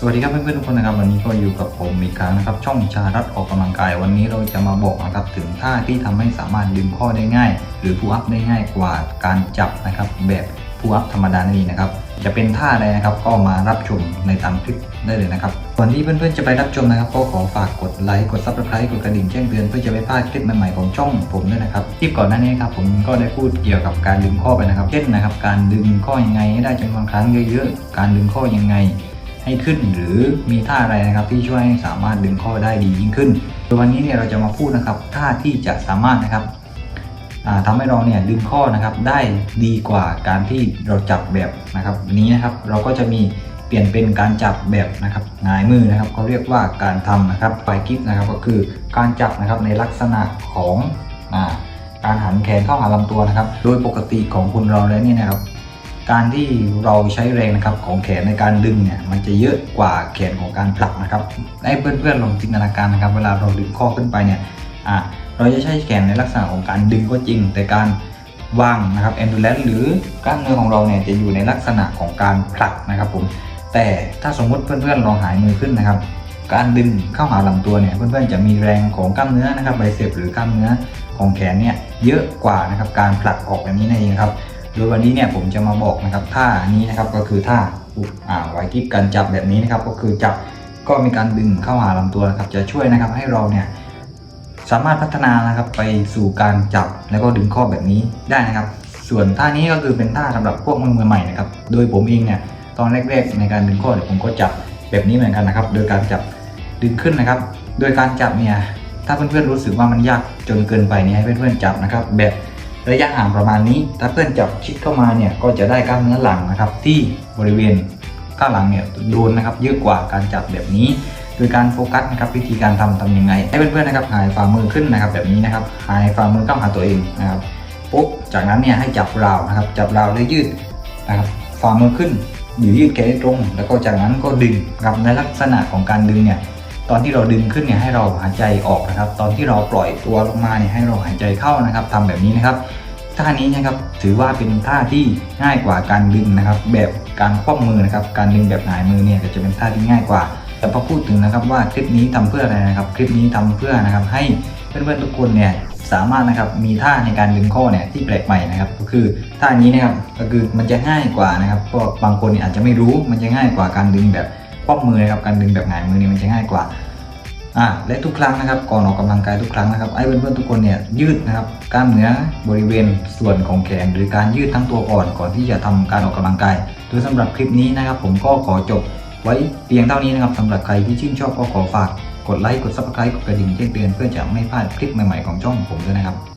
สวัสดีครับเพื่อนๆทุกคนนะครับวันนี้ก็อยู่กับผมอีกครั้งนะครับ ช่องชารัตออกกำลังกายวันนี้เราจะมาบอกนะครับถึงท่าที่ทำให้สามารถดึงข้อได้ง่าย หรือพูอัพได้ง่ายกว่าการจับนะครับแบบพูอัพธรรมดานั่นเองนะครับ จะเป็นท่าอะไรนะครับก็มารับชมในตามคลิปได้เลยนะครับก่อนที่เพื่อนๆจะไปรับชมนะครับก็ขอฝากกดไลค์กดซับสไครต์กดกระดิ่งแจ้งเตือนเพื่อจะไม่พลาดคลิปใหม่ๆของช่องผมด้วยนะครับคลิปก่อนหน้านี้ครับผมก็ได้พูดเกี่ยวกับการดึงข้อไปนะครับเช่นนะครับ การดึงข้อยังไงให้ได้จำนวนครั้งเยอะ ๆ การดึงข้อยังไง ให้ขึ้น หรือมีท่าอะไรนะครับที่ช่วยให้สามารถดึงข้อได้ดียิ่งขึ้นโดยวันนี้เนี่ยเราจะมาพูดนะครับท่าที่จะสามารถนะครับอ่าทำให้เราเนี่ยดึงข้อนะครับได้ดีกว่าการที่เราจับแบบนะครับนี้นะครับเราก็จะมีเปลี่ยนเป็นการจับแบบนะครับงายมือนะครับเขาเรียกว่าการทำนะครับไฟกิฟนะครับก็คือการจับนะครับในลักษณะของอการหันแขนเข้าหาลำตัวนะครับ โดยปกติของคนเราแล้วเนี่ยนะครับ การที่เราใช้แรงนะครับของแขนในการดึงเนี่ยมันจะเยอะกว่าแขนของการผลักนะครับให้เพื่อนๆลองจินตนาการนะครับ เวลาเราดึงข้อขึ้นไปเนี่ยอะเราจะใช้แขนในลักษณะของการดึงก็จริง แต่การวางนะครับ endurance หรือกล้ามเนื้อของเราเนี่ยจะอยู่ในลักษณะของการผลักนะครับผมแต่ถ้าสมมุติเพื่อนๆลองหายมือขึ้นนะครับ การดึงเข้าหาลำตัวเนี่ยเพื่อนๆจะมีแรงของกล้ามเนื้อนะครับไบเซปหรือกล้ามเนื้อของแขนเนี่ยเยอะกว่านะครับการผลักออกแบบนี้นั่นเองครับ โดยวันนี้เนี่ยผมจะมาบอกนะครับท่านี้นะครับก็คือท่าอ่าไว้ที่การจับแบบนี้นะครับ ก็คือจับก็มีการดึงเข้าหาลำตัวนะครับ จะช่วยนะครับให้เราเนี่ยสามารถพัฒนานะครับไปสู่การจับแล้วก็ดึงข้อแบบนี้ได้นะครับ ส่วนท่านี้ก็คือเป็นท่าสำหรับพวกมือใหม่นะครับ โดยผมเองเนี่ยตอนแรกๆในการดึงข้อเนี่ยผมก็จับแบบนี้เหมือนกันนะครับ โดยการจับดึงขึ้นนะครับ โดยการจับเนี่ยถ้าเพื่อนๆรู้สึกว่ามันยากจนเกินไปเนี่ยให้เพื่อนๆจับนะครับ แบบ ระยะห่างประมาณนี้ ถ้าเพื่อนจับชิดเข้ามาเนี่ยก็จะได้กล้ามเนื้อหลังนะครับ ที่บริเวณข้างหลังเนี่ยโดนนะครับเยอะกว่าการจับแบบนี้ โดยการโฟกัสนะครับวิธีการทำทำยังไง ให้เพื่อนๆนะครับหายฝ่ามือขึ้นนะครับแบบนี้นะครับหายฝ่ามือเข้าหาตัวเองนะครับปุ๊บจากนั้นเนี่ยให้จับราวนะครับจับราวแล้วยืดนะครับฝ่ามือขึ้นอยู่ยืดแขนตรง แล้วก็จากนั้นก็ดึงนะครับในลักษณะของการดึงเนี่ยตอนที่เราดึงขึ้นเนี่ยให้เราหายใจออกนะครับ ตอนที่เราปล่อยตัวลงมาเนี่ยให้เราหายใจเข้านะครับทำแบบนี้นะครับ ท่านี้นะครับถือว่าเป็นท่าที่ง่ายกว่าการดึงนะครับ แบบการคว่ำมือนะครับการดึงแบบหงายมือเนี่ยจะเป็นท่าที่ง่ายกว่า แต่พอพูดถึงนะครับว่าคลิปนี้ทำเพื่ออะไรนะครับ คลิปนี้ทำเพื่อนะครับให้เพื่อนๆทุกคนเนี่ยสามารถนะครับมีท่าในการดึงข้อเนี่ยที่แปลกใหม่นะครับ ก็คือท่านี้นะครับก็คือมันจะง่ายกว่านะครับเพราะบางคนเนี่ยอาจจะไม่รู้มันจะง่ายกว่าการดึงแบบคว่ำมือนะครับการดึงแบบหงายมือเนี่ยมันจะง่ายกว่า อ่าและทุกครั้งนะครับก่อนออกกำลังกายทุกครั้งนะครับไอ้เพื่อนๆทุกคนเนี่ยยืดนะครับกล้ามเนื้อบริเวณส่วนของแขน หรือการยืดทั้งตัวก่อนก่อนที่จะทำการออกกำลังกายโดยสำหรับคลิปนี้นะครับ ผมก็ขอจบไว้เพียงเท่านี้นะครับสำหรับใครที่ชื่นชอบก็ขอฝากกดไลค์กดซับสไครต์กดกระดิ่งแจ้งเตือนเพื่อจะไม่พลาดคลิปใหม่ๆของช่องผมด้วยนะครับ